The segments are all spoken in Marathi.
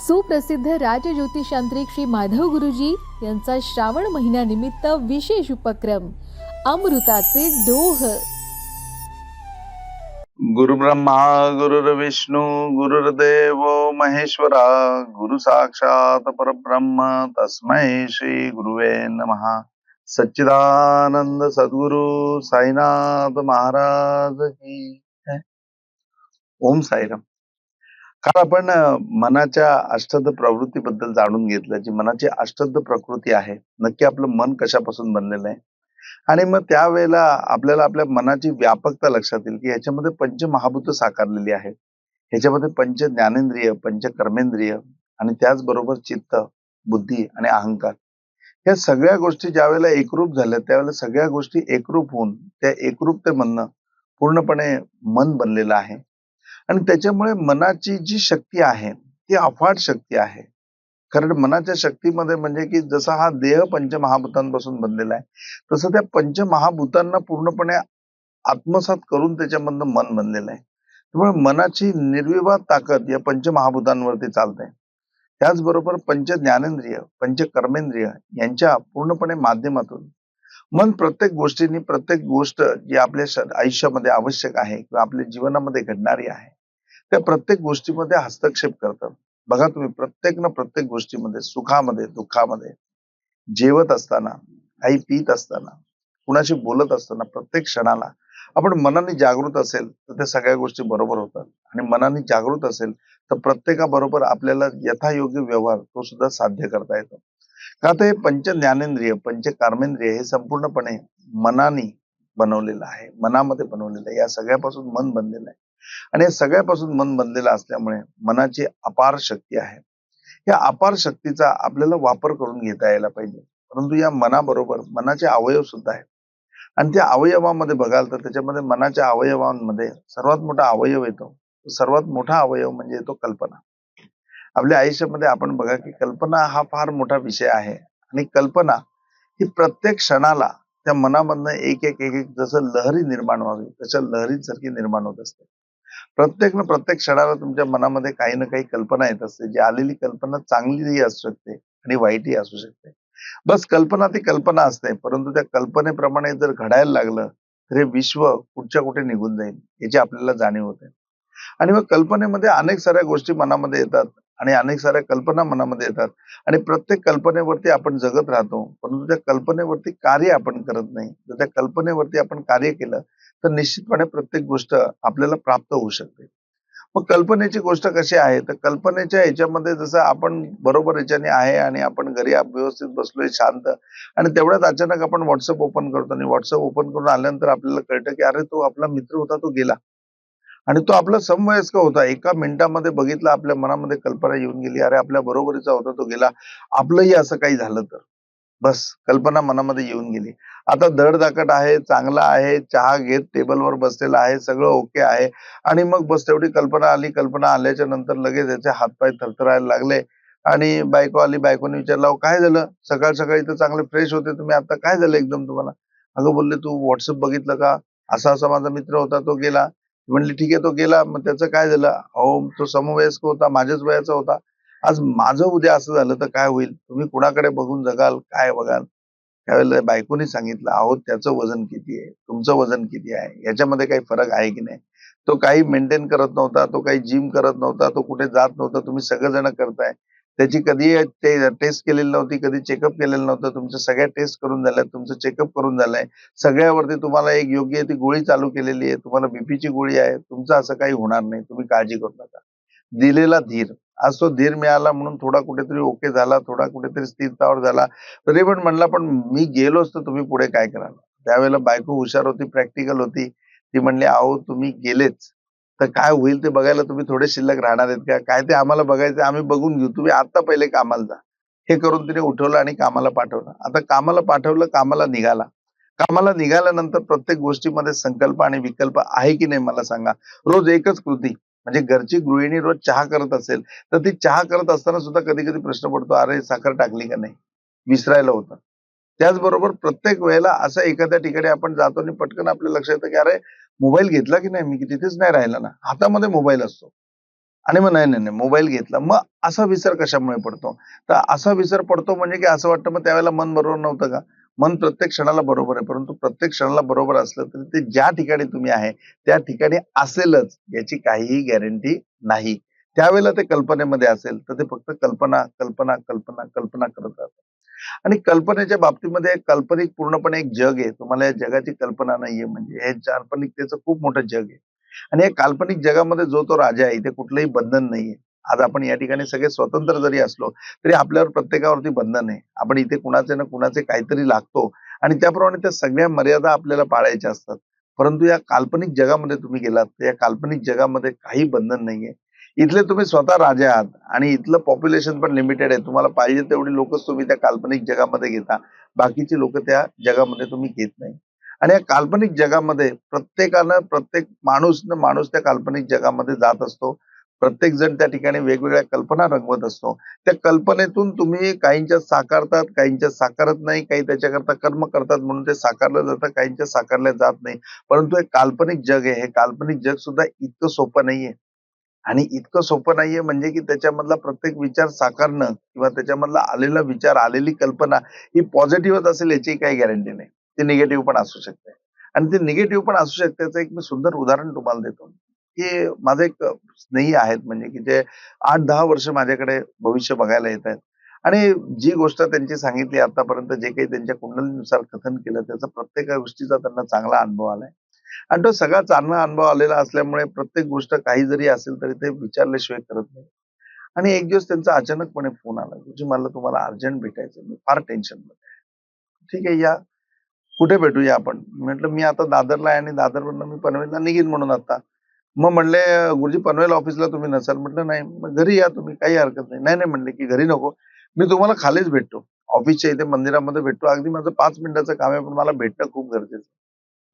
सुप्रसिद्ध राजज्योतिषांत्रिक श्री माधव गुरुजी यांचा श्रावण महिन्यानिमित्त विशेष उपक्रम अमृताचे डोह. गुरुब्रह्मा गुरुर्विष्णू गुरुर्देव महेश्वरा गुरु साक्षात परब्रह्म तस्मै श्री गुरुवे महा सच्चिदानंद सद्गुरु साईनाथ महाराज की ओम साईराम. काल आपण मनाच्या अष्टद प्रवृत्तीबद्दल जाणून घेतलं जी मनाची अष्टद प्रकृती आहे नक्की आपलं मन कशापासून बनलेलं आहे? आणि मग त्यावेळेला आपल्याला आपल्या मनाची व्यापकता लक्षात येईल की ह्याच्यामध्ये पंचमहाभूत साकारलेली आहेत. ह्याच्यामध्ये पंच ज्ञानेंद्रिय पंच कर्मेंद्रिय आणि त्याचबरोबर चित्त बुद्धी आणि अहंकार. या सगळ्या गोष्टी ज्यावेळेला एकरूप झाल्या त्यावेळेला सगळ्या गोष्टी एकरूप होऊन त्या एकरूप ते म्हणणं पूर्णपणे मन बनलेलं आहे. आणि त्याच्यामुळे मनाची जी शक्ती आहे ती अफाट शक्ती आहे. कारण मनाच्या शक्तीमध्ये म्हणजे की जसा हा देह पंचमहाभूतांपासून बनलेला आहे तसं त्या पंचमहाभूतांना पूर्णपणे आत्मसात करून त्याच्यामधनं मन बनलेलं आहे. त्यामुळे मनाची निर्विवाद ताकद या पंचमहाभूतांवरती चालते. त्याचबरोबर पंच ज्ञानेंद्रिय पंच कर्मेंद्रिय यांच्या पूर्णपणे माध्यमातून मन प्रत्येक गोष्टींनी प्रत्येक गोष्ट जी आपल्या आयुष्यामध्ये आवश्यक आहे किंवा आपल्या जीवनामध्ये घडणारी आहे त्या प्रत्येक गोष्टीमध्ये हस्तक्षेप करतात. बघा तुम्ही प्रत्येक ना प्रत्येक गोष्टीमध्ये सुखामध्ये दुःखामध्ये जेवत असताना काही पित असताना कुणाशी बोलत असताना प्रत्येक क्षणाला आपण मनाने जागृत असेल तर त्या सगळ्या गोष्टी बरोबर होतात. आणि मनाने जागृत असेल तर प्रत्येकाबरोबर आपल्याला यथायोग्य व्यवहार तो सुद्धा साध्य करता येतो. का तर हे पंच ज्ञानेंद्रिय पंच कर्मेंद्रिय हे संपूर्णपणे मनाने बनवलेलं आहे मनामध्ये बनवलेलं आहे. या सगळ्यापासून मन बनलेलं आहे. आणि या सगळ्यापासून मन बनलेलं असल्यामुळे मनाची अपार शक्ती आहे. या अपार शक्तीचा आपल्याला वापर करून घेता यायला पाहिजे. परंतु या मनाबरोबर मनाचे अवयव सुद्धा आहेत. आणि त्या अवयवामध्ये बघाल तर त्याच्यामध्ये मनाच्या अवयवांमध्ये सर्वात मोठा अवयव येतो. सर्वात मोठा अवयव म्हणजे येतो कल्पना. आपल्या आयुष्यामध्ये आपण बघा की कल्पना हा फार मोठा विषय आहे. आणि कल्पना ही प्रत्येक क्षणाला त्या मनामधनं एक एक एक एक जसं लहरी निर्माण व्हावी तशा लहरीसारखी निर्माण होत असते. प्रत्येक ना प्रत्येक क्षणाला तुमच्या मनामध्ये काही ना काही कल्पना येत असते. जी आलेली कल्पना चांगलीही असू शकते आणि वाईटही असू शकते. बस कल्पना ती कल्पना असते. परंतु त्या कल्पनेप्रमाणे जर घडायला लागलं तर हे विश्व कुठच्या कुठे निघून जाईल याची आपल्याला जाणीव होते. आणि मग कल्पनेमध्ये अनेक साऱ्या गोष्टी मनामध्ये येतात आणि अनेक साऱ्या कल्पना मनामध्ये येतात. आणि प्रत्येक कल्पनेवरती आपण जगत राहतो. परंतु त्या कल्पनेवरती कार्य आपण करत नाही. जर त्या कल्पनेवरती आपण कार्य केलं तर निश्चितपणे प्रत्येक गोष्ट आपल्याला प्राप्त होऊ शकते. मग कल्पनेची गोष्ट कशी आहे? तर कल्पनेच्या ह्याच्यामध्ये जसं आपण बरोबर ह्याच्याने आहे आणि आपण घरी व्यवस्थित बसलोय शांत आणि तेवढ्यात अचानक आपण व्हॉट्सअप ओपन करतो आणि व्हॉट्सअप ओपन करून आल्यानंतर आपल्याला कळतं की अरे तो आपला मित्र होता तो गेला. आणि तो आपला समवयस्क होता. एका मिनिटामध्ये बघितलं आपल्या मनामध्ये कल्पना येऊन गेली अरे आपल्या बरोबरीचा होता तो गेला. आपलंही असं काही झालं तर. बस कल्पना मनामध्ये येऊन गेली. आता धडधाकट आहे चांगला आहे चहा घेत टेबलवर बसलेला आहे सगळं ओके आहे. आणि मग बस तेवढी कल्पना आली कल्पना आल्याच्यानंतर लगेच त्याचे हातपाय थरथरायला लागले. आणि बायको आली बायकोने विचारलं काय झालं? सकाळ सकाळी तर चांगले फ्रेश होते तुम्ही आता काय झालं एकदम तुम्हाला? अगं बोलले तू व्हॉट्सअप बघितलं का? असा असा माझा मित्र होता तो गेला. म्हणली ठीक आहे तो गेला. मग त्याचं काय झालं? अहो तो समवयस्क होता माझ्याच वयाचा होता. आज माझं उद्या असं झालं तर काय होईल? तुम्ही कुणाकडे बघून जगाल? काय बघाल? त्यावेळेला बायकोनी सांगितलं आहोत त्याचं वजन किती आहे? तुमचं वजन किती आहे? याच्यामध्ये काही फरक आहे की नाही? तो काही मेंटेन करत नव्हता तो काही जिम करत नव्हता तो कुठे जात नव्हता. तुम्ही सगळेजण करताय. त्याची कधी टेस्ट केलेली नव्हती कधी चेकअप केलेलं नव्हतं. तुमच्या सगळ्या टेस्ट करून झाल्या तुमचं चेकअप करून झालंय. सगळ्यावरती तुम्हाला एक योग्य ती गोळी चालू केलेली आहे. तुम्हाला बीपीची गोळी आहे. तुमचं असं काही होणार नाही. तुम्ही काळजी करू नका. दिलेला धीर. आज तो धीर मिळाला म्हणून थोडा कुठेतरी ओके झाला थोडा कुठेतरी स्थिरतावर झाला. तरी पण म्हणला पण मी गेलोच तर तुम्ही पुढे काय कराल? त्यावेळेला बायको हुशार होती प्रॅक्टिकल होती. ती म्हणली अहो तुम्ही गेलेच. तर काय होईल ते बघायला तुम्ही थोडे शिल्लक राहणार आहेत का? काय ते आम्हाला बघायचं आम्ही बघून घेऊ. तुम्ही आता पहिले कामाला जा. हे करून तिने उठवलं आणि कामाला पाठवलं. आता कामाला पाठवलं कामाला निघाला. कामाला निघाल्यानंतर प्रत्येक गोष्टीमध्ये संकल्प आणि विकल्प आहे की नाही मला सांगा. रोज एकच कृती. म्हणजे घरची गृहिणी रोज चहा करत असेल तर ती चहा करत असताना सुद्धा कधी कधी प्रश्न पडतो अरे साखर टाकली का नाही? विसरायला होतं. त्याचबरोबर प्रत्येक वेळेला असं एखाद्या ठिकाणी आपण जातो आणि पटकन आपल्या लक्षात येतं की अरे मोबाईल घेतला की नाही? मी की तिथेच नाही राहिला ना? हातामध्ये मोबाईल असतो. आणि मग नाही नाही नाही मोबाईल घेतला. मग असा विसर कशामुळे पडतो? तर असा विसर पडतो म्हणजे की असं वाटतं मग त्यावेळेला मन बरोबर नव्हतं का? मन प्रत्येक क्षणाला बरोबर आहे परंतु प्रत्येक क्षणाला बरोबर असलं तरी ते ज्या ठिकाणी तुम्ही आहे त्या ठिकाणी असेलच याची काहीही गॅरंटी नाही. त्यावेळेला ते कल्पनेमध्ये असेल तर ते फक्त कल्पना कल्पना कल्पना कल्पना करत राहतात. आणि कल्पनेच्या बाबतीमध्ये काल्पनिक पूर्णपणे एक जग आहे. तुम्हाला या जगाची कल्पना नाहीये म्हणजे हे काल्पनिकतेचं खूप मोठं जग आहे. आणि या काल्पनिक जगामध्ये जो तो राजा आहे इथे कुठलंही बंधन नाहीये. आज आपण या ठिकाणी सगळे स्वतंत्र जरी असलो तरी आपल्यावर प्रत्येकावरती बंधन आहे. आपण इथे कुणाचे ना कुणाचे काहीतरी लागतो आणि त्याप्रमाणे त्या सगळ्या मर्यादा आपल्याला पाळायच्या असतात. परंतु या काल्पनिक जगामध्ये तुम्ही गेलात तर या काल्पनिक जगामध्ये काही बंधन नाहीये. इथले तुम्ही स्वतः राजा आहात आणि इथलं पॉप्युलेशन पण लिमिटेड आहे. तुम्हाला पाहिजे तेवढी लोकच तुम्ही त्या काल्पनिक जगामध्ये घेता. बाकीची लोक त्या जगामध्ये तुम्ही घेत नाही. आणि या काल्पनिक जगामध्ये प्रत्येकानं प्रत्येक माणूस न माणूस त्या काल्पनिक जगामध्ये जात असतो. प्रत्येक जण त्या ठिकाणी वेगवेगळ्या कल्पना रंगवत असतो. त्या कल्पनेतून तुम्ही काहींच्या साकारतात काहींच्या साकारत नाही काही त्याच्याकरता कर्म करतात म्हणून ते साकारलं जातं काहींच्या साकारल्या जात नाही. परंतु हे काल्पनिक जग आहे. हे काल्पनिक जग सुद्धा इतकं सोपं नाहीये. आणि इतकं सोपं नाहीये म्हणजे की त्याच्यामधला प्रत्येक विचार साकारणं किंवा त्याच्यामधला आलेला विचार आलेली कल्पना ही पॉझिटिव्हच असेल याची काही गॅरंटी नाही. ती निगेटिव्ह पण असू शकते. आणि ते निगेटिव्ह पण असू शकते त्याचं एक मी सुंदर उदाहरण तुम्हाला देतो. की माझे एक स्नेही आहेत म्हणजे की जे आठ दहा वर्ष माझ्याकडे भविष्य बघायला येत आहेत आणि जी गोष्ट त्यांची सांगितली आतापर्यंत जे काही त्यांच्या कुंडलीनुसार कथन केलं त्याचा प्रत्येक गोष्टीचा त्यांना चांगला अनुभव आलाय. आणि तो सगळा चांगला अनुभव आलेला असल्यामुळे प्रत्येक गोष्ट काही जरी असेल तरी ते विचारल्याशिवाय करत नाही. आणि एक दिवस त्यांचा अचानकपणे फोन आला गुरुजी मला तुम्हाला अर्जंट भेटायचं मी फार टेन्शनमध्ये ठीक आहे या. कुठे भेटूया आपण? म्हटलं मी आता दादरला आहे आणि दादरवरनं मी पनवेलला निघीन म्हणून आता. मग म्हणले गुरुजी पनवेल ऑफिसला तुम्ही नसाल. म्हटलं नाही मग घरी या तुम्ही काही हरकत नाही. नाही नाही म्हणले की घरी नको मी तुम्हाला खालीच भेटतो ऑफिसच्या इथे मंदिरामध्ये भेटतो अगदी माझं पाच मिनिटाचं काम आहे पण मला भेटणं खूप गरजेचं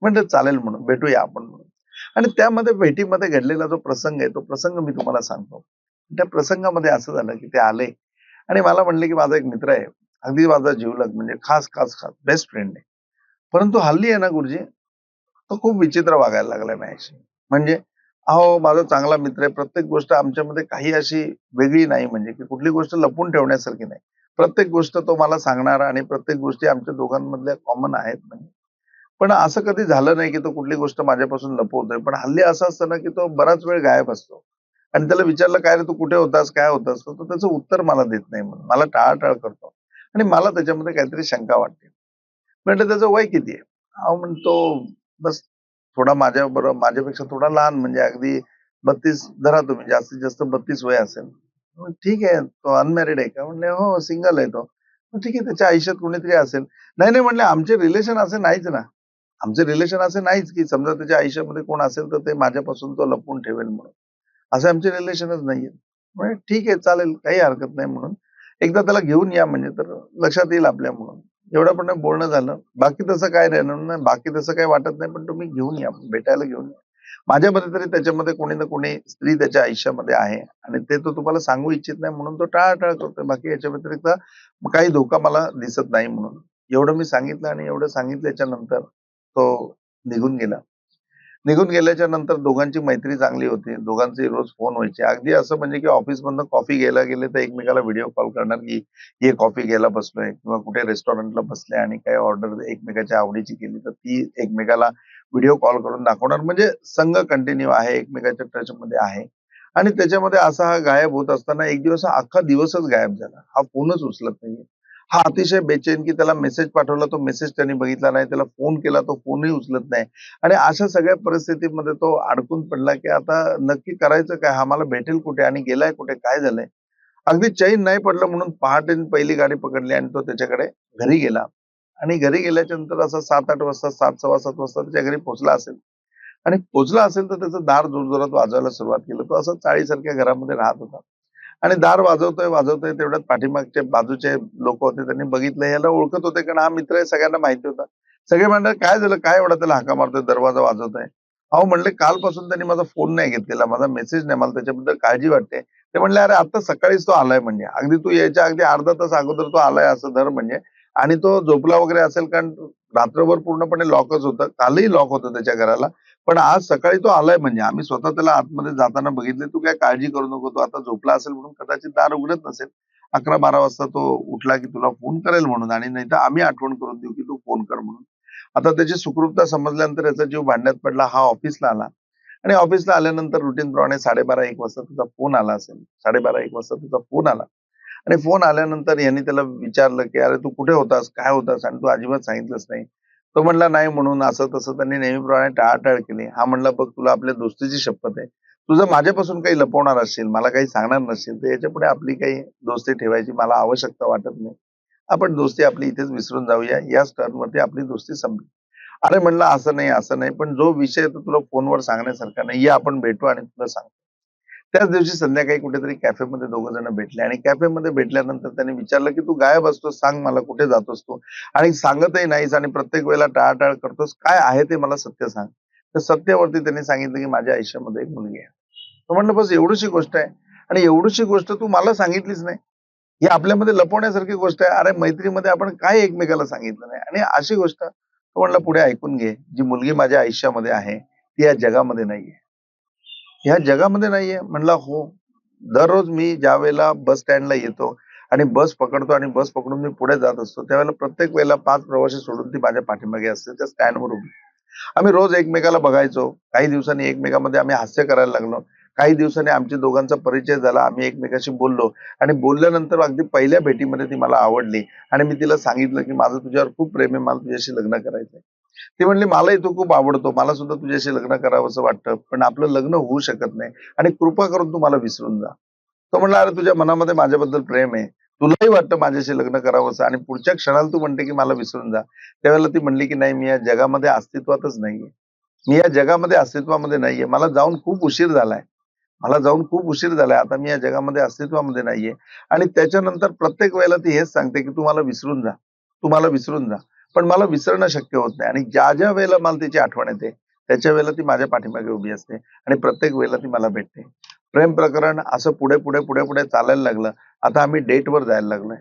म्हणजे चालेल म्हणून भेटूया आपण म्हणून. आणि त्यामध्ये भेटीमध्ये घडलेला जो प्रसंग आहे तो प्रसंग मी तुम्हाला सांगतो. त्या प्रसंगामध्ये असं झालं की ते आले आणि मला म्हणले की माझा एक मित्र आहे अगदी माझा जीवलग म्हणजे खास खास खास बेस्ट फ्रेंड आहे. परंतु हल्ली आहे ना गुरुजी तो खूप विचित्र वागायला लागला माझ्याशी. म्हणजे अहो माझा चांगला मित्र आहे. प्रत्येक गोष्ट आमच्यामध्ये काही अशी वेगळी नाही म्हणजे की कुठली गोष्ट लपून ठेवण्यासारखी नाही. प्रत्येक गोष्ट तो मला सांगणार आणि प्रत्येक गोष्टी आमच्या दोघांमधल्या कॉमन आहेत म्हणजे. पण असं कधी झालं नाही की तो कुठली गोष्ट माझ्यापासून लपवतोय. पण हल्ली असं असतं ना की तो बराच वेळ गायब असतो. आणि त्याला विचारलं काय रे तू कुठे होतास? काय होतास? तर त्याचं उत्तर मला देत नाही म्हणून. मला टाळाटाळ करतो. आणि मला त्याच्यामध्ये काहीतरी शंका वाटते. म्हटलं त्याचं वय किती आहे? अहो म्हणतो बस थोडा माझ्या बरोबर माझ्यापेक्षा थोडा लहान म्हणजे अगदी बत्तीस धरा तुम्ही जास्तीत जास्त बत्तीस वय असेल. ठीक आहे तो अनमॅरिड आहे का? म्हणले हो सिंगल आहे तो. ठीक आहे त्याच्या आयुष्यात कोणीतरी असेल. नाही नाही म्हणले आमचे रिलेशन असे नाहीच ना. आमचे रिलेशन असे नाहीच की समजा त्याच्या आयुष्यामध्ये कोण असेल तर ते माझ्यापासून तो लपवून ठेवेल म्हणून. असे आमचे रिलेशनच नाहीये. म्हणजे ठीक आहे चालेल काही हरकत नाही म्हणून. एकदा त्याला घेऊन या म्हणजे तर लक्षात येईल आपल्या म्हणून. एवढं पण बोलणं झालं. बाकी तसं काय राहिलं नाही. बाकी तसं काही वाटत नाही पण तुम्ही घेऊन या. भेटायला घेऊन या. माझ्या मते तरी त्याच्यामध्ये कोणी ना कोणी स्त्री त्याच्या आयुष्यामध्ये आहे. आणि ते तो तुम्हाला सांगू इच्छित नाही म्हणून तो टाळाटाळ करतोय. बाकी याच्या व्यतिरिक्त काही धोका मला दिसत नाही म्हणून. एवढं मी सांगितलं आणि एवढं सांगितल्याच्या नंतर तो निघून गेला. निघून गेल्याच्यानंतर दोघांची मैत्री चांगली होती. दोघांचे रोज फोन व्हायचे. अगदी असं म्हणजे की ऑफिस मधनं कॉफी घ्यायला गेले तर एकमेकाला व्हिडिओ कॉल करणार की हे कॉफी घ्यायला बसलोय. किंवा कुठे रेस्टॉरंटला बसले आणि काही ऑर्डर एकमेकाच्या आवडीची केली तर ती एकमेकाला व्हिडिओ कॉल करून दाखवणार. म्हणजे संघ कंटिन्यू आहे एकमेकाच्या टच मध्ये आहे. आणि त्याच्यामध्ये असा हा गायब होत असताना एक दिवस हा अख्खा दिवसच गायब झाला. हा फोनच उचलत नाहीये. हा अतिशय बेचैन की त्याला मेसेज पाठवला तो मेसेज त्यांनी बघितला नाही त्याला फोन केला तो फोनही उचलत नाही. आणि अशा सगळ्या परिस्थितीमध्ये तो अडकून पडला की आता नक्की करायचं काय? हा मला भेटेल कुठे आणि गेलाय कुठे? काय झालंय? अगदी चैन नाही पडलं म्हणून पहाटेने पहिली गाडी पकडली आणि तो त्याच्याकडे घरी गेला. आणि घरी गेल्याच्यानंतर असा सात आठ वाजता सात सव्वा सात वाजता त्याच्या घरी पोहोचला असेल. आणि पोचला असेल तर त्याचं दार जोरजोरात वाजवायला सुरुवात केलं. तो असं चाळीसारख्या घरामध्ये राहत होता. आणि दार वाजवतोय वाजवतोय तेवढ्यात पाठीमागचे बाजूचे लोक होते त्यांनी बघितलं याला ओळखत होते कारण हा मित्र आहे सगळ्यांना माहिती होता. सगळे म्हणले काय झालं? काय एवढा त्याला हाका मारतोय? दरवाजा वाजवतोय. अहो म्हणले कालपासून त्यांनी माझा फोन नाही घेतलेला माझा मेसेज नाही मला त्याच्याबद्दल काळजी वाटते. ते म्हणले अरे आता सकाळीच तो आलाय म्हणजे. अगदी तू यायच्या अगदी अर्धा तास अगोदर तो आलाय असं धर म्हणजे. आणि तो झोपला वगैरे असेल कारण रात्रभर पूर्णपणे लॉकच होतं. कालही लॉक होतं त्याच्या घराला. पण आज सकाळी तो आलाय म्हणजे. आम्ही स्वतः त्याला आतमध्ये जाताना बघितले. तू काय काळजी करू नको. तो आता झोपला असेल म्हणून कदाचित दार उघडत नसेल. अकरा बारा वाजता तो उठला की तुला फोन करेल म्हणून आणि नाही तर आम्ही आठवण करून देऊ की तू फोन कर म्हणून. आता त्याची सुखरूपता समजल्यानंतर याचा जीव भांड्यात पडला. हा ऑफिसला आला. आणि ऑफिसला आल्यानंतर रुटीन प्रमाणे साडेबारा एक वाजता तुझा फोन आला असेल. साडेबारा एक वाजता तुझा फोन आला. आणि फोन आल्यानंतर यांनी त्याला विचारलं की अरे तू कुठे होतास? काय होतास? आणि तू अजिबात सांगितलंच नाही. तो म्हणला नाही म्हणून असं तसं त्यांनी नेहमीप्रमाणे टाळाटाळ केली. हा म्हणला बघ तुला आपल्या दोस्तीची शपथ आहे. तुझं माझ्यापासून काही लपवणार असशील मला काही सांगणार नसशील तर याच्यापुढे आपली काही दोस्ती ठेवायची मला आवश्यकता वाटत नाही. आपण दोस्ती आपली इथेच विसरून जाऊया. याच टर्मवरती आपली दोस्ती संपली. अरे म्हणलं असं नाही असं नाही. पण जो विषय तो तुला फोनवर सांगण्यासारखा नाही. या आपण भेटू आणि तुला सांगतो. त्याच दिवशी संध्याकाळी कुठेतरी कॅफेमध्ये दोघ जण भेटले आणि कॅफेमध्ये भेटल्यानंतर त्यांनी विचारलं की तू गायब असतोस सांग मला कुठे जातोस तू? आणि सांगतही नाहीस आणि प्रत्येक वेळेला टाळाटाळ करतोस. काय आहे ते मला सत्य सांग. तर सत्यावरती त्यांनी सांगितलं की माझ्या आयुष्यामध्ये एक मुलगी आहे. तो म्हटलं बस एवढीशी गोष्ट आहे आणि एवढीशी गोष्ट तू मला सांगितलीच नाही. ही आपल्यामध्ये लपवण्यासारखी गोष्ट आहे. अरे मैत्रीमध्ये आपण काय एकमेकाला सांगितलं नाही? आणि अशी गोष्ट तो म्हणला पुढे ऐकून घे. जी मुलगी माझ्या आयुष्यामध्ये आहे ती या जगामध्ये नाहीये. ह्या जगामध्ये नाहीये. म्हणला हो दररोज मी ज्या वेळेला बस स्टँडला येतो आणि बस पकडतो आणि बस पकडून मी पुढे जात असतो त्यावेळेला प्रत्येक वेळेला पाच प्रवासी सोडून ती माझ्या पाठीमागे असते त्या स्टँडवर उभी. आम्ही रोज एकमेकाला बघायचो. काही दिवसांनी एकमेकामध्ये आम्ही हास्य करायला लागलो. काही दिवसांनी आमच्या दोघांचा परिचय झाला. आम्ही एकमेकाशी बोललो आणि बोलल्यानंतर अगदी पहिल्या भेटीमध्ये ती मला आवडली आणि मी तिला सांगितलं की माझं तुझ्यावर खूप प्रेम आहे. मला तुझ्याशी लग्न करायचंय. ती म्हणली मलाही तू खूप आवडतो. मला सुद्धा तुझ्याशी लग्न करावं असं वाटतं. पण आपलं लग्न होऊ शकत नाही. आणि कृपा करून तू मला विसरून जा. तो म्हणला अरे तुझ्या मनामध्ये माझ्याबद्दल प्रेम आहे. तुलाही वाटतं माझ्याशी लग्न करावंसं आणि पुढच्या क्षणाला तू म्हणते की मला विसरून जा. त्यावेळेला ती म्हणली की नाही मी या जगामध्ये अस्तित्वातच नाहीये. मी या जगामध्ये अस्तित्वामध्ये नाहीये. मला जाऊन खूप उशीर झालाय. मला जाऊन खूप उशीर झालाय. आता मी या जगामध्ये अस्तित्वामध्ये नाहीये. आणि त्याच्यानंतर प्रत्येक वेळेला ती हेच सांगते की तू मला विसरून जा. तू मला विसरून जा. पण मला विसरणं शक्य होत नाही. आणि ज्या ज्या वेळेला मला तिची आठवण येते त्याच्या वेळेला ती माझ्या पाठीमागे उभी असते आणि प्रत्येक वेळेला ती मला भेटते. प्रेम प्रकरण असं पुढे पुढे पुढे पुढे चालायला लागलं. आता आम्ही डेटवर जायला लागलोय.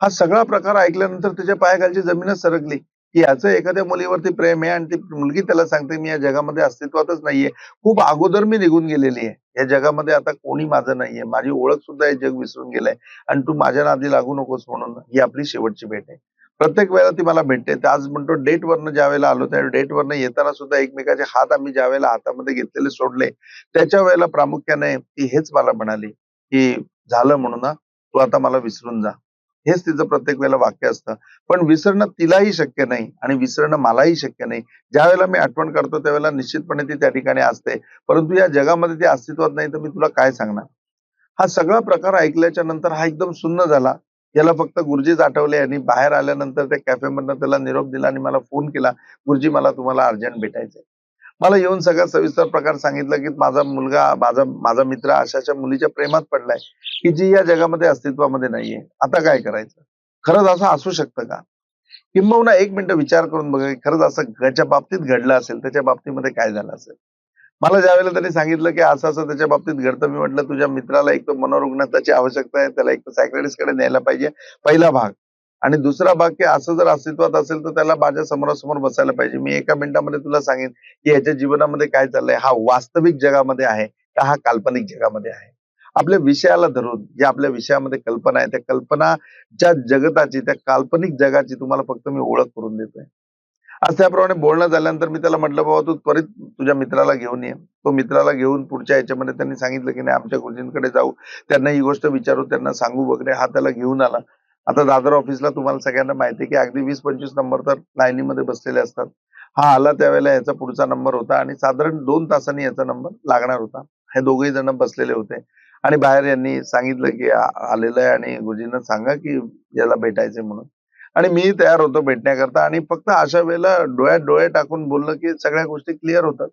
हा सगळा प्रकार ऐकल्यानंतर त्याच्या पायाखालची जमीनच सरकली. की याचं एखाद्या मुलीवरती प्रेम आहे आणि ती मुलगी त्याला सांगते मी या जगामध्ये अस्तित्वातच नाहीये. खूप अगोदर मी निघून गेलेली आहे. या जगामध्ये आता कोणी माझं नाहीये. माझी ओळख सुद्धा हे जग विसरून गेलंय. आणि तू माझ्या नादी लागू नकोस म्हणून ही आपली शेवटची भेट आहे. प्रत्येक वेळेला ती मला भेटते. आज म्हणतो डेट वरनं ज्या वेळेला आलो त्या डेट वरनं येताना सुद्धा एकमेकाचे हात आम्ही ज्या वेळेला हातामध्ये घेतलेले सोडले त्याच्या वेळेला प्रामुख्याने ती हेच मला म्हणाली की झालं म्हणून ना तू आता मला विसरून जा. हेच तिचं प्रत्येक वेळेला वाक्य असतं. पण विसरणं तिलाही शक्य नाही आणि विसरणं मलाही शक्य नाही. ज्या वेळेला मी आठवण करतो त्यावेळेला निश्चितपणे ती त्या ठिकाणी असते. परंतु या जगामध्ये ती अस्तित्वात नाही तर मी तुला काय सांगणार? हा सगळा प्रकार ऐकल्याच्या नंतर हा एकदम सुन्न झाला. याला फक्त गुरुजीच आठवले आणि बाहेर आल्यानंतर त्या कॅफेमधनं त्याला निरोप दिला आणि मला फोन केला गुरुजी मला तुम्हाला अर्जंट भेटायचंय. मला येऊन सगळा सविस्तर प्रकार सांगितलं की माझा मुलगा माझा माझा मित्र अशाच्या मुलीच्या प्रेमात पडलाय की जी या जगामध्ये अस्तित्वामध्ये नाहीये. आता काय करायचं? खरंच असं असू शकतं का? किंबहुना एक मिनिट विचार करून बघा खरंच असं ज्याच्या बाबतीत घडलं असेल त्याच्या बाबतीमध्ये काय झालं असेल? मला ज्यावेळेला त्यांनी सांगितलं की असं असं त्याच्या बाबतीत घडतं मी म्हटलं तुझ्या मित्राला एक तर मनोरुग्णाची आवश्यकता आहे त्याला एक तर सायकलिस्टकडे न्यायला पाहिजे पहिला भाग. आणि दुसरा भाग की असं जर अस्तित्वात असेल तर त्याला माझ्या समोरासमोर बसायला पाहिजे. मी एका मिनिटामध्ये तुला सांगेन की याच्या जीवनामध्ये काय चाललंय. हा वास्तविक जगामध्ये आहे का हा काल्पनिक जगामध्ये आहे? आपल्या विषयाला धरून जे आपल्या विषयामध्ये कल्पना आहे त्या कल्पनाच्या जगताची त्या काल्पनिक जगाची तुम्हाला फक्त मी ओळख करून देतोय. आज त्याप्रमाणे बोलणं झाल्यानंतर मी त्याला म्हटलं बाबा तू त्वरित तुझ्या मित्राला घेऊन ये. तो मित्राला घेऊन पुढच्या याच्यामध्ये त्यांनी सांगितलं की नाही आमच्या गुरुजींकडे जाऊ. त्यांना ही गोष्ट विचारू त्यांना सांगू वगैरे. हा त्याला घेऊन आला. आता दादर ऑफिसला तुम्हाला सगळ्यांना माहिती आहे की अगदी वीस पंचवीस नंबर तर लाईनीमध्ये बसलेले असतात. हा आला त्यावेळेला याचा पुढचा नंबर होता आणि साधारण दोन तासांनी याचा नंबर लागणार होता. हे दोघेही जण बसलेले होते. आणि बाहेर यांनी सांगितलं की आलेलं आहे आणि गुरुजींना सांगा की याला भेटायचंय म्हणून. आणि मी तयार होतो भेटण्याकरता. आणि फक्त अशा वेळेला डोळ्यात डोळे टाकून बोललं की सगळ्या गोष्टी क्लिअर होतात.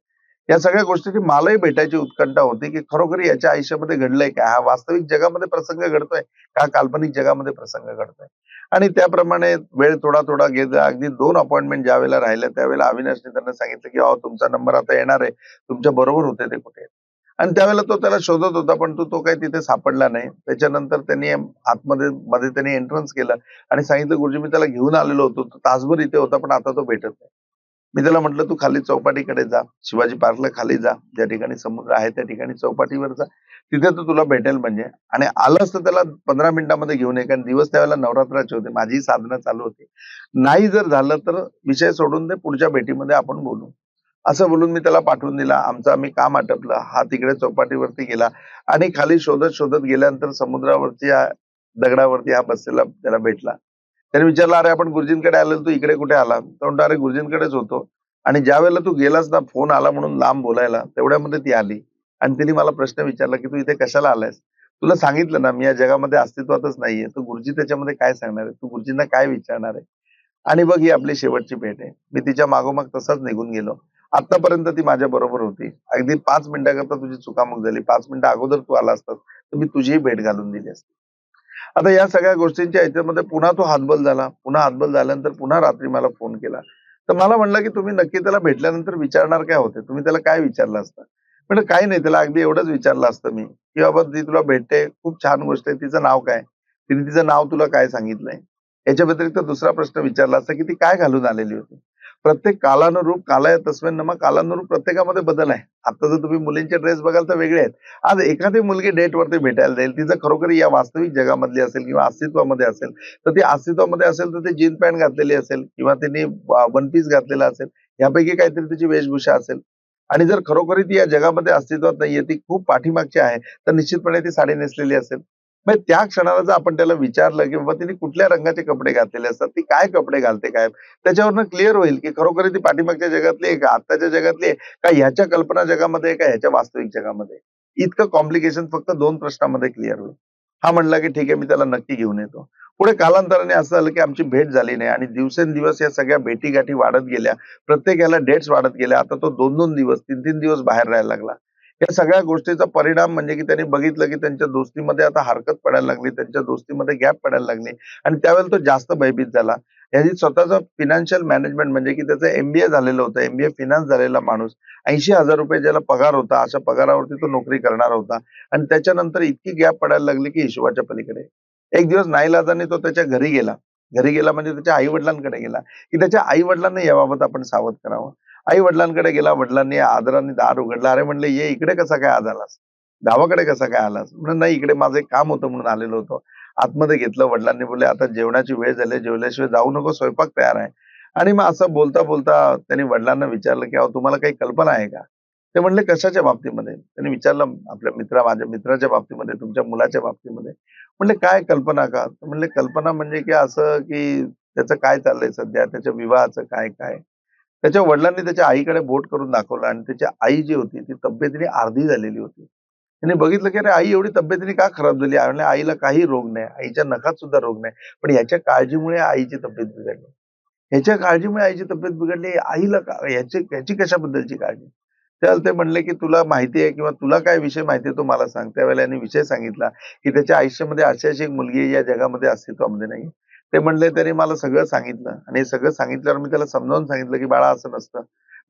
या सगळ्या गोष्टीची मलाही भेटायची उत्कंठा होती की खरोखर याच्या आयुष्यामध्ये घडलंय का हा वास्तविक जगामध्ये प्रसंग घडतोय का? काल्पनिक जगामध्ये प्रसंग घडतोय? आणि त्याप्रमाणे वेळ थोडा थोडा घेत अगदी दोन अपॉइंटमेंट ज्या वेळेला राहिल्या त्यावेळेला अविनाशने त्यांना सांगितलं की अहो तुमचा नंबर आता येणार आहे. तुमच्या बरोबर होते ते कुठे? आणि त्यावेळेला तो त्याला शोधत होता पण तो तो काही तिथे सापडला नाही. त्याच्यानंतर त्यांनी आतमध्ये मध्ये त्यांनी एंट्रन्स केलं आणि सांगितलं गुरुजी मी त्याला घेऊन आलेलो होतो. तो तासभर इथे होता पण आता तो भेटत नाही. मी त्याला म्हटलं तू खाली चौपाटीकडे जा. शिवाजी पार्कला खाली जा. ज्या ठिकाणी समुद्र आहे त्या ठिकाणी चौपाटीवर जा. तिथे तो तुला भेटेल म्हणजे. आणि आलंच तर त्याला पंधरा मिनिटामध्ये घेऊन ये कारण दिवस त्यावेळेला नवरात्राचे होते. माझी साधना चालू होती. नाही जर झालं तर विषय सोडून दे पुढच्या भेटीमध्ये आपण बोलू. असं बोलून मी त्याला पाठवून दिला. आमचं आम्ही काम आटपलं. हा तिकडे चौपाटीवरती गेला. आणि खाली शोधत शोधत गेल्यानंतर समुद्रावरती या दगडावरती हा बसलेला त्याला भेटला. त्याने विचारलं अरे आपण गुरुजींकडे आलो तू इकडे कुठे आला? तर म्हणतो अरे गुरुजींकडेच होतो. आणि ज्या वेळेला तू गेलास ना फोन आला म्हणून लांब बोलायला तेवढ्यामध्ये ती आली. आणि तिने मला प्रश्न विचारला की तू इथे कशाला आलायस? तुला सांगितलं ना मी या जगामध्ये अस्तित्वातच नाहीये. तर गुरुजी त्याच्यामध्ये काय सांगणार आहे? तू गुरुजींना काय विचारणार आहे? आणि बघ ही आपली शेवटची भेट आहे. मी तिच्या मागोमाग तसाच निघून गेलो. आतापर्यंत ती माझ्या बरोबर होती. अगदी पाच मिनिटाकरता तुझी चुकामुक झाली. पाच मिनिटं अगोदर तू आला असतास तर मी तुझीही भेट घालून दिली असती. आता या सगळ्या गोष्टींच्या याच्यामध्ये पुन्हा तो हातबल झाला. पुन्हा हातबल झाल्यानंतर पुन्हा रात्री मला फोन केला. तर मला म्हणलं की तुम्ही नक्की त्याला भेटल्यानंतर विचारणार काय होते? तुम्ही त्याला काय विचारलं असतं? म्हणजे काही नाही त्याला अगदी एवढंच विचारलं असतं मी की बाबा ती तुला भेटते. खूप छान गोष्ट आहे. तिचं नाव काय? तिने तिचं नाव तुला काय सांगितलंय? याच्या व्यतिरिक्त दुसरा प्रश्न विचारला असता की ती काय घालून आलेली होती? प्रत्येक कालानुरूप कालाय तस्मेन नमा कालानुरूप प्रत्येकामध्ये बदल आहे. आता जर तुम्ही मुलींचे ड्रेस बघाल तर वेगळे आहेत. आज एखादी मुलगी डेट वरती भेटायला जाईल. तिचं खरोखर या वास्तविक जगामधली असेल किंवा अस्तित्वामध्ये असेल तर ती अस्तित्वामध्ये असेल तर ती जीन पॅन्ट घातलेली असेल किंवा तिने वन पीस घातलेला असेल यापैकी काहीतरी तिची वेशभूषा असेल. आणि जर खरोखरी ती या जगामध्ये अस्तित्वात नाहीये ती खूप पाठीमागची आहे तर निश्चितपणे ती साडी नेसलेली असेल. म्हणजे त्या क्षणाला जर आपण त्याला विचारलं की बाबा तिने कुठल्या रंगाचे कपडे घातलेले असतात ती काय कपडे घालते काय? त्याच्यावरनं क्लिअर होईल की खरोखर ती पाठीमागच्या जगातली आहे का आत्ताच्या जगातली आहे का ह्याच्या कल्पना जगामध्ये का ह्याच्या वास्तविक जगामध्ये इतकं कॉम्प्लिकेशन फक्त दोन प्रश्नामध्ये क्लिअर होईल. हा म्हणला की ठीक आहे मी त्याला नक्की घेऊन येतो. पुढे कालांतराने असं झालं की आमची भेट झाली नाही आणि दिवसेंदिवस या सगळ्या भेटी गाठी वाढत गेल्या. प्रत्येक याला डेट्स वाढत गेल्या. आता तो दोन दोन दिवस तीन तीन दिवस बाहेर राहायला लागला. या सगळ्या गोष्टीचा परिणाम म्हणजे की त्यांनी बघितलं की त्यांच्या दोस्तीमध्ये आता हरकत पडायला लागली त्यांच्या दोस्तीमध्ये गॅप पडायला लागली आणि त्यावेळेला तो जास्त भयभीत झाला. याची स्वतःचं फिनान्शियल मॅनेजमेंट म्हणजे की त्याचं एमबीए झालेलं होतं एमबीए फिनान्स झालेला माणूस. ऐंशी हजार रुपये ज्याला पगार होता अशा पगारावरती तो नोकरी करणार होता. आणि त्याच्यानंतर इतकी गॅप पडायला लागली की हिशोबाच्या पलीकडे. एक दिवस नाईलाजाने तो त्याच्या घरी गेला. घरी गेला म्हणजे त्याच्या आई वडिलांकडे गेला. की त्याच्या आई वडिलांना याबाबत आपण सावध करावं. आई वडिलांकडे गेला वडिलांनी आदराने दार उघडला. अरे म्हणले ये इकडे कसा काय आज आलास गावाकडे कसा काय आलास? म्हणून नाही इकडे माझं एक काम होतं म्हणून आलेलो होतो. आतमध्ये घेतलं वडिलांनी बोलले आता जेवणाची वेळ झाली जेवल्याशिवाय जाऊ नको स्वयंपाक तयार आहे. आणि मग असं बोलता बोलता त्यांनी वडिलांना विचारलं की अहो तुम्हाला काही कल्पना आहे का? ते म्हणले कशाच्या बाबतीमध्ये? त्यांनी विचारलं आपल्या मित्रा माझ्या मित्राच्या बाबतीमध्ये तुमच्या मुलाच्या बाबतीमध्ये. म्हणले काय कल्पना का? म्हणले कल्पना म्हणजे की असं की त्याचं काय चाललंय सध्या? त्याच्या विवाहाचं काय काय? त्याच्या वडिलांनी त्याच्या आईकडे बोट करून दाखवलं आणि त्याची आई जी होती ती तब्येतीने अर्धी झालेली होती. त्यांनी बघितलं की अरे आई एवढी तब्येतीने का खराब झाली? आणि आईला काही रोग नाही. आईच्या नखात सुद्धा रोग नाही. पण याच्या काळजीमुळे आईची तब्येत बिघडली. ह्याच्या काळजीमुळे आईची तब्येत बिघडली. आईला याची याची कशाबद्दलची काळजी? त्याला ते म्हणले की तुला माहिती आहे किंवा तुला काय विषय माहिती आहे तो मला सांग. त्यावेळेला यांनी विषय सांगितला की त्याच्या आयुष्यामध्ये अशी अशी एक मुलगी या जगामध्ये अस्तित्वामध्ये नाही ते म्हणले त्याने मला सगळं सांगितलं. आणि सगळं सांगितल्यावर मी त्याला समजावून सांगितलं की बाळा असं नसतं.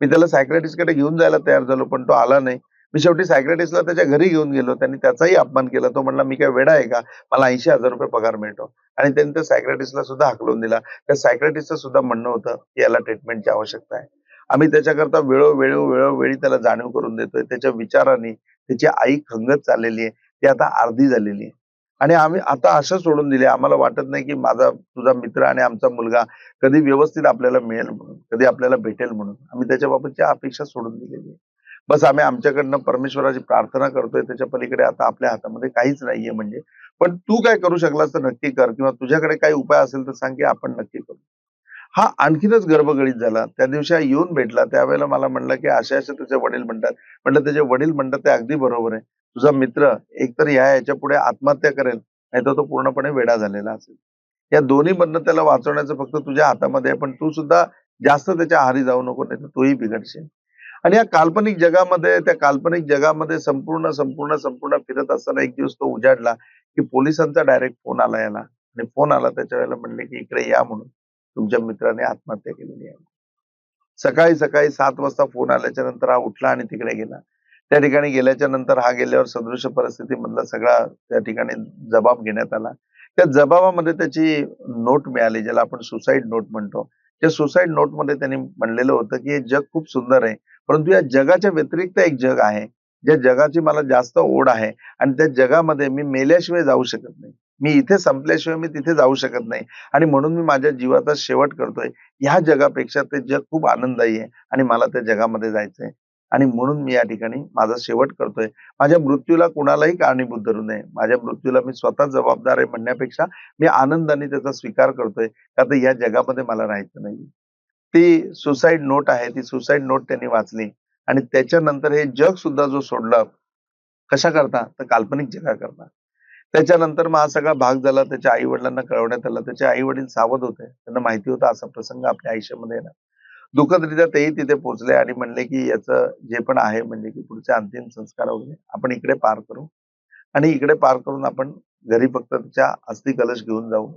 मी त्याला सायक्रेटिस्टकडे घेऊन जायला तयार झालो पण तो आला नाही. मी शेवटी सायक्रेटिस्टला त्याच्या घरी घेऊन गेलो. त्यांनी त्याचाही अपमान केला. तो म्हणला मी काय वेडा आहे का? मला ऐंशी हजार रुपये पगार मिळतो. आणि त्यांनी त्या सायक्रेटिस्टला सुद्धा हाकलून दिला. त्या सायक्रेटिस्टचं सुद्धा म्हणणं होतं की याला ट्रीटमेंटची आवश्यकता आहे. आम्ही त्याच्याकरता वेळोवेळी वेळोवेळी त्याला जाणीव करून देतोय. त्याच्या विचाराने त्याची आई खंगत चाललेली आहे. ती आता अर्धी झालेली आहे. आणि आम्ही आता असं सोडून दिले. आम्हाला वाटत नाही की माझा तुझा मित्र आणि आमचा मुलगा कधी व्यवस्थित आपल्याला मिळेल म्हणून कधी आपल्याला भेटेल म्हणून. आम्ही त्याच्या अपेक्षा सोडून दिलेली आहे. बस आम्ही आमच्याकडनं परमेश्वराची प्रार्थना करतोय. त्याच्या पलीकडे आता आपल्या हातामध्ये काहीच नाहीये म्हणजे. पण तू काय करू शकलास तर नक्की कर किंवा तुझ्याकडे काही उपाय असेल तर सांग की आपण नक्की करू. हा आणखीनच गर्भगळीत झाला. त्या दिवशी येऊन भेटला. त्यावेळेला मला म्हणलं की असे असे तुझे वडील म्हणतात. म्हटलं त्याचे वडील म्हणतात ते अगदी बरोबर आहे. तुझा मित्र एकतर ह्या याच्यापुढे आत्महत्या करेल नाही तर तो पूर्णपणे वेडा झालेला असेल. या दोन्ही मधनं त्याला वाचवण्याचं फक्त तुझ्या हातामध्ये आहे पण तू सुद्धा जास्त त्याच्या आहारी जाऊ नको नाही तर तोही बिघडशील. आणि या काल्पनिक जगामध्ये त्या काल्पनिक जगामध्ये संपूर्ण संपूर्ण संपूर्ण फिरत असताना एक दिवस तो उजाडला की पोलिसांचा डायरेक्ट फोन आला याला. आणि फोन आला त्याच्या वेळेला म्हणले की इकडे या म्हणून. तुमच्या मित्राने आत्महत्या केलेली आहे. सकाळी सकाळी सात वाजता फोन आल्याच्यानंतर हा उठला आणि तिकडे गेला. त्या ठिकाणी गेल्याच्यानंतर हा गेल्यावर सदृश्य परिस्थितीमधला सगळा त्या ठिकाणी जबाब घेण्यात आला. त्या जबाबामध्ये त्याची नोट मिळाली ज्याला आपण सुसाईड नोट म्हणतो. त्या सुसाईड नोटमध्ये त्यांनी म्हणलेलं होतं की हे जग खूप सुंदर आहे परंतु या जगाच्या व्यतिरिक्त एक जग आहे. ज्या जगाची मला जास्त ओढ आहे आणि त्या जगामध्ये मी मेल्याशिवाय जाऊ शकत नाही. मी इथे संपल्याशिवाय मी तिथे जाऊ शकत नाही आणि म्हणून मी माझ्या जीवाचा शेवट करतोय. ह्या जगापेक्षा ते जग खूप आनंददायी आहे आणि मला त्या जगामध्ये जायचंय. आणि म्हणून मी या ठिकाणी माझा शेवट करतोय. माझ्या मृत्यूला कुणालाही कारणीभूत धरू नये. माझ्या मृत्यूला मी स्वतः जबाबदार आहे म्हणण्यापेक्षा मी आनंदाने त्याचा स्वीकार करतोय. का तर या जगामध्ये मला राहायचं नाही. ती सुसाईड नोट आहे. ती सुसाईड नोट त्यांनी वाचली. आणि त्याच्यानंतर हे जग सुद्धा जो सोडलं कशा करता? तर काल्पनिक जगा करता त्याच्यानंतर मग हा सगळा भाग झाला. त्याच्या आई वडिलांना कळवण्यात आला. त्याचे आई वडील सावध होते. त्यांना माहिती होतं असा प्रसंग आपल्या आयुष्यामध्ये येणार. दुःखदरित्या तेही तिथे पोहोचले आणि म्हणले की याचं जे पण आहे म्हणजे की पुढचे अंतिम संस्कार वगैरे आपण इकडे पार करू. आणि इकडे पार करून आपण घरी फक्त त्याच्या अस्थि कलश घेऊन जाऊ.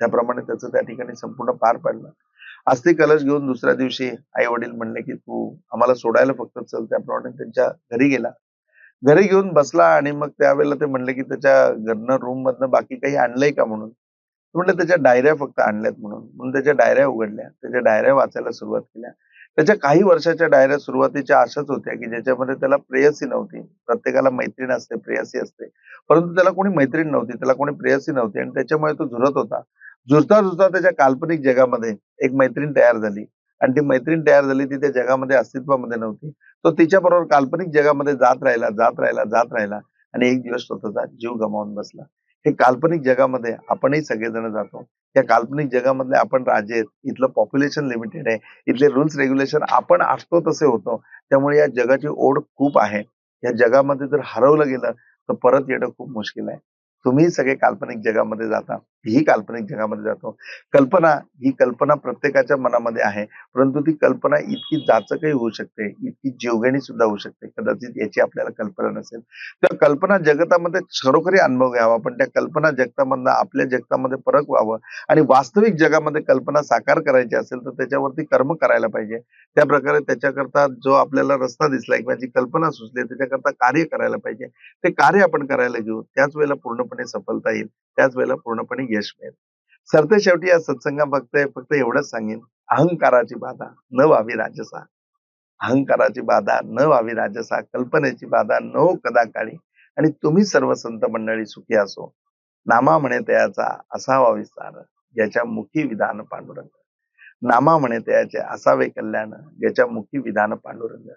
त्याप्रमाणे त्याचं त्या ठिकाणी संपूर्ण पार पडलं. अस्थि कलश घेऊन दुसऱ्या दिवशी आई वडील म्हणले की तू आम्हाला सोडायला फक्त चल. त्याप्रमाणे त्यांच्या घरी गेला. घरी घेऊन बसला आणि मग त्यावेळेला ते म्हणले की त्याच्या घरनं रूम मधनं बाकी काही आणलंय का म्हणून? म्हटलं त्याच्या डायऱ्या फक्त आणल्यात म्हणून. म्हणून त्याच्या डायऱ्या उघडल्या. त्याच्या डायऱ्या वाचायला सुरुवात केल्या. त्याच्या काही वर्षाच्या डायऱ्या सुरुवातीच्या अशाच होत्या की ज्याच्यामध्ये त्याला प्रेयसी नव्हती. प्रत्येकाला मैत्रीण असते प्रेयसी असते. परंतु त्याला कोणी मैत्रीण नव्हती त्याला कोणी प्रेयसी नव्हती आणि त्याच्यामुळे तो झुरत होता. झुरता झुरता त्याच्या काल्पनिक जगामध्ये एक मैत्रीण तयार झाली. आणि ती मैत्रीण तयार झाली ती त्या जगामध्ये अस्तित्वामध्ये नव्हती. तो तिच्याबरोबर काल्पनिक जगामध्ये जात राहिला जात राहिला जात राहिला आणि एक दिवस स्वतःचा जीव गमावून बसला. हे काल्पनिक जगामध्ये आपणही सगळेजण जातो. या काल्पनिक जगामधले आपण राजे आहेत. इथलं पॉप्युलेशन लिमिटेड आहे. इथले रुल्स रेग्युलेशन आपण असतो तसे होतो. त्यामुळे या जगाची ओढ खूप आहे. या जगामध्ये जर हरवलं गेलं तर परत येणं खूप मुश्किल आहे. तुम्ही सगळे काल्पनिक जगामध्ये जाता. ही काल्पनिक जगामध्ये जातो. कल्पना ही कल्पना प्रत्येकाच्या मनामध्ये आहे परंतु ती कल्पना इतकी जाचकही होऊ शकते इतकी जीवघेणी सुद्धा होऊ शकते कदाचित याची आपल्याला कल्पना नसेल. त्या कल्पना जगतामध्ये खरोखरी अनुभव घ्यावा पण त्या कल्पना जगतामधनं आपल्या जगतामध्ये फरक व्हावं आणि वास्तविक जगामध्ये कल्पना साकार करायची असेल तर त्याच्यावरती कर्म करायला पाहिजे. त्या प्रकारे त्याच्याकरता जो आपल्याला रस्ता दिसला किंवा जी कल्पना सुचली त्याच्याकरता कार्य करायला पाहिजे. ते कार्य आपण करायला घेऊ त्याच वेळेला पूर्णपणे सफलता येईल त्याच वेळेला पूर्णपणे यश मिळेल. सरते शेवटी या सत्संगा फक्त फक्त एवढंच सांगेन अहंकाराची बाधा न व्हावी राजसा. अहंकाराची बाधा न व्हावी राजसा. कल्पनेची बाधा न कदाकाळी कदा काळी आणि तुम्ही सर्व संत मंडळी सुखी असो. नामा म्हणे त्याचा असावा विस्तार ज्याच्या मुखी विधान पांडुरंग. नामा म्हणे त्याचे असावे कल्याण ज्याच्या मुखी विधान पांडुरंग.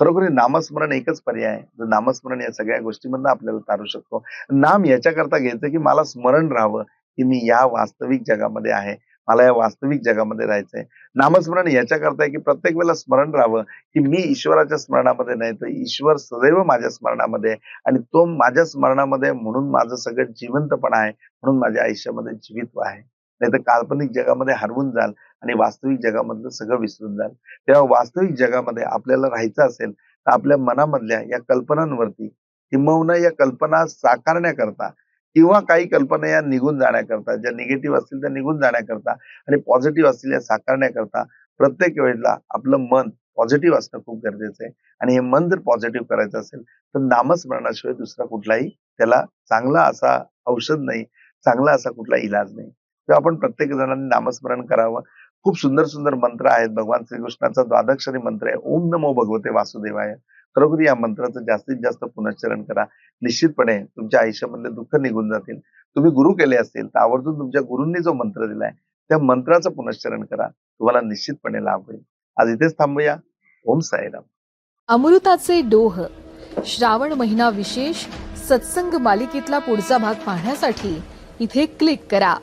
खरोखर नामस्मरण एकच पर्याय आहे. जो नामस्मरण या सगळ्या गोष्टीमधनं आपल्याला तारू शकतो. नाम याच्याकरता घ्यायचं की मला स्मरण राहावं. की मी या वास्तविक जगामध्ये आहे मला या वास्तविक जगामध्ये राहायचंय. नामस्मरण याच्या करताय की प्रत्येक वेळेला स्मरण राहावं की मी ईश्वराच्या स्मरणामध्ये नाही तर ईश्वर सदैव माझ्या स्मरणामध्ये आणि तो माझ्या स्मरणामध्ये म्हणून माझं सगळं जिवंतपणा आहे म्हणून माझ्या आयुष्यामध्ये जीवित्व आहे. नाही तर काल्पनिक जगामध्ये हरवून जाल आणि वास्तविक जगामधलं सगळं विसरून जाल. तेव्हा वास्तविक जगामध्ये आपल्याला राहायचं असेल तर आपल्या मनामधल्या या कल्पनांवरती किंबहुना या कल्पना साकारण्याकरता किंवा काही कल्पना या निघून जाण्याकरता ज्या निगेटिव्ह असतील त्या निघून जाण्याकरता आणि पॉझिटिव्ह असतील या साकारण्याकरता प्रत्येक वेळेला आपलं मन पॉझिटिव्ह असणं खूप गरजेचं आहे. आणि हे मन जर पॉझिटिव्ह करायचं असेल तर नामस्मरणाशिवाय दुसरा कुठलाही त्याला चांगला असा औषध नाही चांगला असा कुठला इलाज नाही. तेव्हा आपण प्रत्येक जणांनी नामस्मरण करावं. खूप सुंदर सुंदर मंत्र आहेत. भगवान श्रीकृष्णाचा द्वादक्षरी मंत्र आहे. ओम नमो भगवते वासुदेवाय. खरोखर या मंत्राचं जास्तीत जास्त पुनश्चरण करा. निश्चितपणे तुमच्या आयुष्यामधले दुःख निघून जातील. तुम्ही गुरु केले असतील तर आवर्जून तुमच्या गुरूंनी जो मंत्र दिलाय त्या मंत्राचं पुनश्चरण करा. तुम्हाला निश्चितपणे लाभ होईल. आज इथेच थांबूया. ओम साईराम. अमृताचे डोह श्रावण महिना विशेष सत्संग मालिकेतला पुढचा भाग पाहण्यासाठी इथे क्लिक करा.